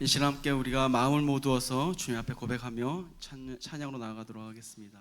이 시간 함께 우리가 마음을 모두어서 주님 앞에 고백하며 찬양으로 나아가도록 하겠습니다.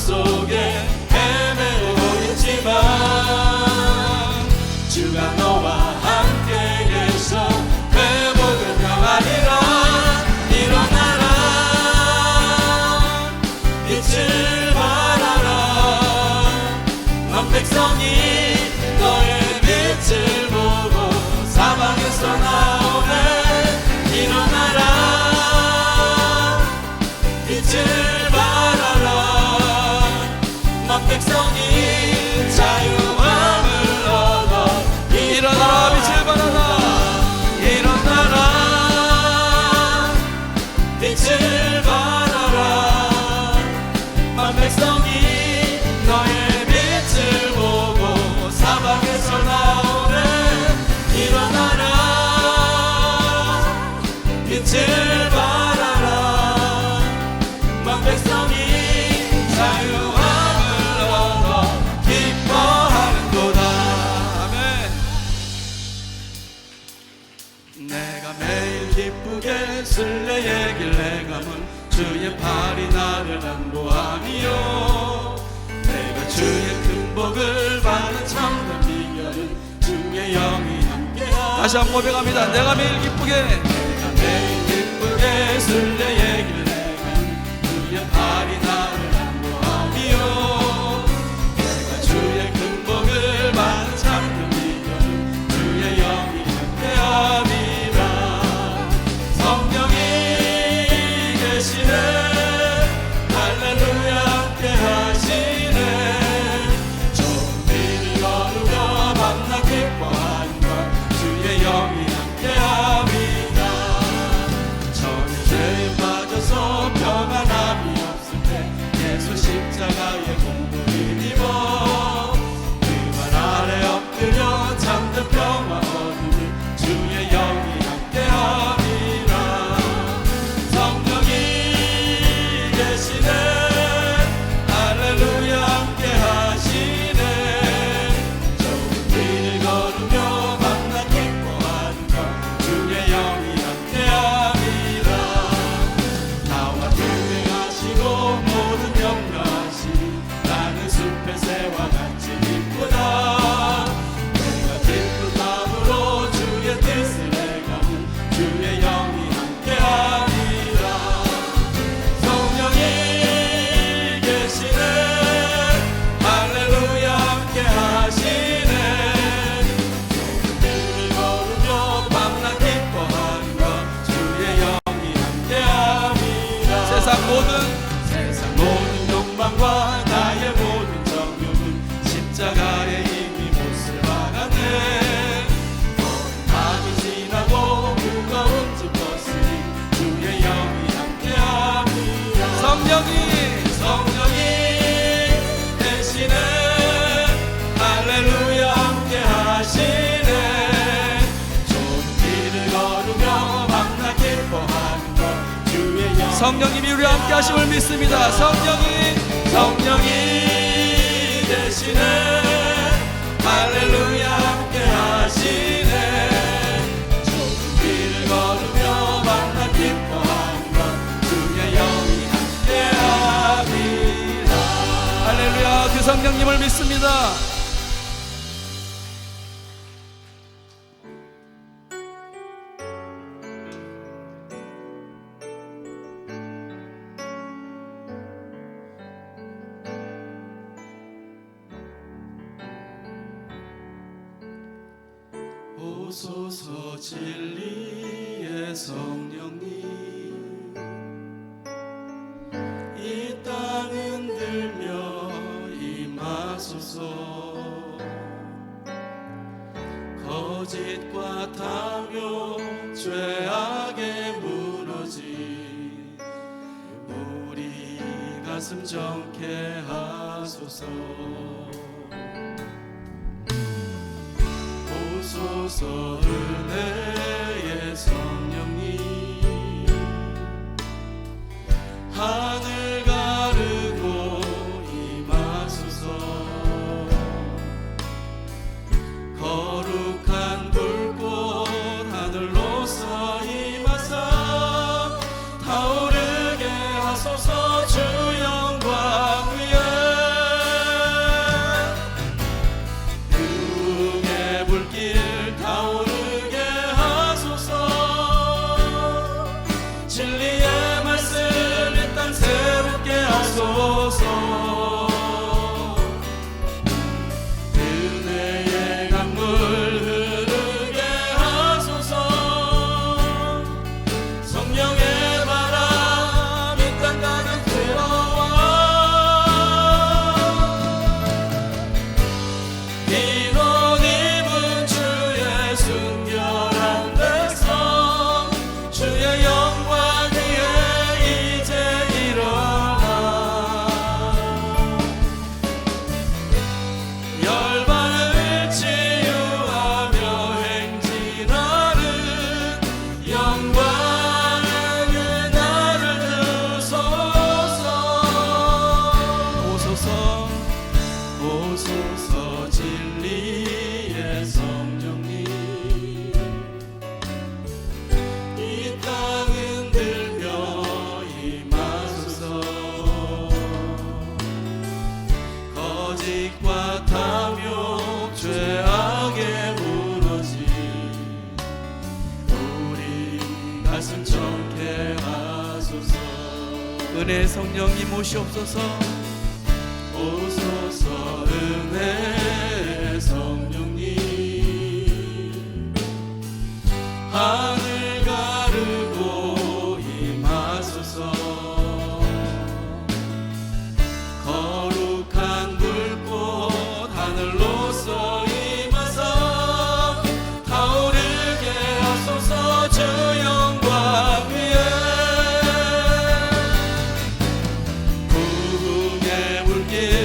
so 다시 한번 고백합니다. 내가 매일 기쁘게 성령님이 우리와 함께 하심을 믿습니다. 성령이 성령이 대신에 할렐루야 함께 하시네 좁은 길을 그 성령님을 믿습니다. 오소서 진리의 성령님. 이 땅은 들며 임하소서. 거짓과 탐욕 죄악에 무너진 우리 가슴 정케 하소서. 주옵소서 은혜 도우시옵소서 Yeah.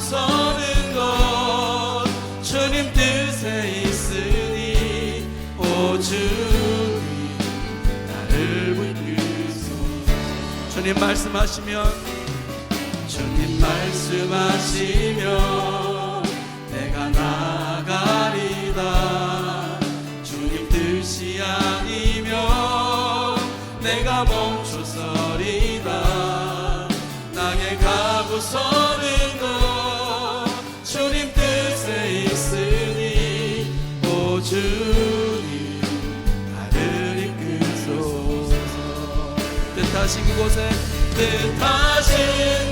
서는 건 주님 말씀하시면 주님 말씀하시면 내가 나가리다. 주님 뜻이 아니면 내가 멈 뜻하신 그곳에 그 뜻하신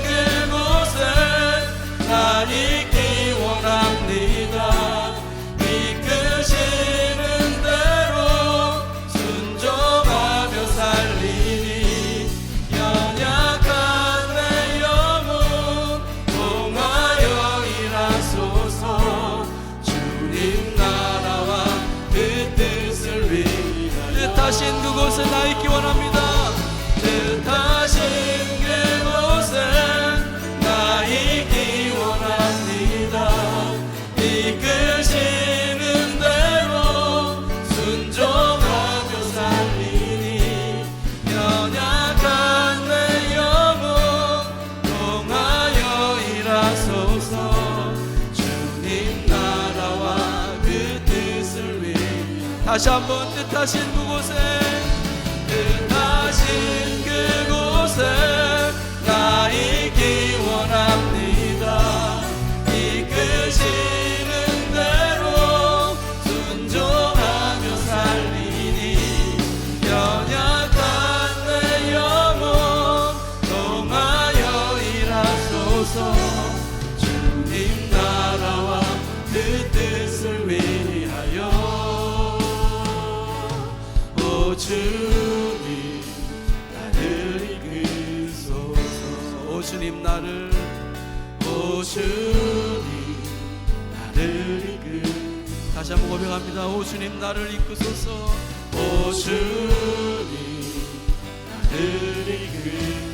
그곳에 나있게 다시 한번 뜻하신 주님 나를 이끄소서. 오 주님 나를. 오 주님 나를 이끄 다시 한번 고백합니다. 오 주님 나를 이끄소서. 오 주님 나를 이끄소서.